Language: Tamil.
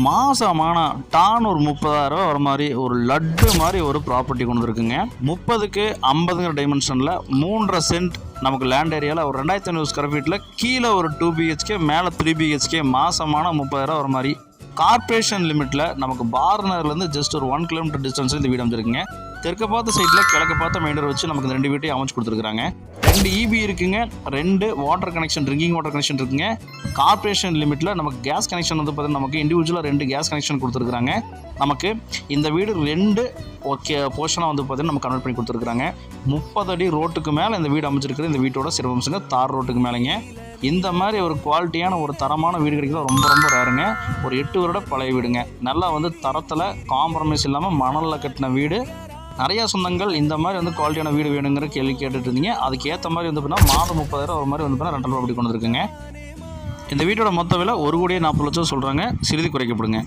மாசமான டான் ஒரு முப்பதாயிரம் வர மாதிரி ஒரு லட்டு மாதிரி ஒரு ப்ராப்பர்ட்டி கொண்டு இருக்குங்க முப்பதுக்கு ஐம்பதுங்கிற டைமென்ஷனில் மூன்றரை சென்ட் நமக்கு லேண்ட் ஏரியாவில் ஒரு ரெண்டாயிரத்தி ஐநூறு ஸ்கொயர் ஃபீட்டில் கீழே ஒரு டூ பிஹெச்கே மேலே த்ரீ பிஹெச்கே மாசமான முப்பதாயிரம் வர மாதிரி கார்பரேஷன் லிமிட்டில் நமக்கு பார்னர்லேருந்து ஜஸ்ட் ஒரு ஒன் கிலோமீட்டர் டிஸ்டன்ஸில் இந்த வீடு அமைச்சிருக்குங்க தெற்க பார்த்த சைட்டில் கிழக்க பார்த்த மெயின் வச்சு நமக்கு இந்த ரெண்டு வீட்டையும் அமைச்சு கொடுத்துருக்காங்க ரெண்டு இபி இருக்குங்க. ரெண்டு water connection drinking water connection இருக்குங்க. கார்பரேஷன் லிமிட்டில் நமக்கு கேஸ் கனெக்ஷன் வந்து பார்த்தீங்கன்னா நமக்கு இண்டிவிஜுவலாக ரெண்டு கேஸ் கனெக்ஷன் கொடுத்துருக்காங்க நமக்கு இந்த வீடு ரெண்டு ஓகே போர்ஷனாக வந்து பார்த்தீங்கன்னா நம்ம கன்வெர்ட் பண்ணி கொடுத்துருக்காங்க முப்பது அடி ரோட்டுக்கு மேலே இந்த வீடு அமைச்சிருக்கிறது இந்த வீட்டோட சிறப்பம்சங்க தார் ரோட்டுக்கு மேலேங்க. இந்த மாதிரி ஒரு குவாலிட்டியான ஒரு தரமான வீடு கிடைக்கிறது ரொம்ப ரொம்ப ரேருங்க. ஒரு எட்டு வருட பழைய வீடுங்க. நல்லா வந்து தரத்தில் காம்ப்ரமைஸ் இல்லாமல் மணலில் கட்டின வீடு. நிறையா சொந்தங்கள் இந்த மாதிரி வந்து குவாலிட்டியான வீடு வேணுங்கிற கேள்வி கேட்டுட்டு இருந்தீங்க. அதுக்கு ஏற்ற மாதிரி வந்து பார்த்தீங்கன்னா மாதம் முப்பதாயிரம் ஒரு மாதிரி வந்து பார்த்தீங்கன்னா ரூபா அப்படி கொண்டு இந்த வீட்டோட மொத்த விலை ஒரு கோடியே நாற்பது லட்சம் சொல்கிறாங்க சிறிது குறைக்கப்படுங்க.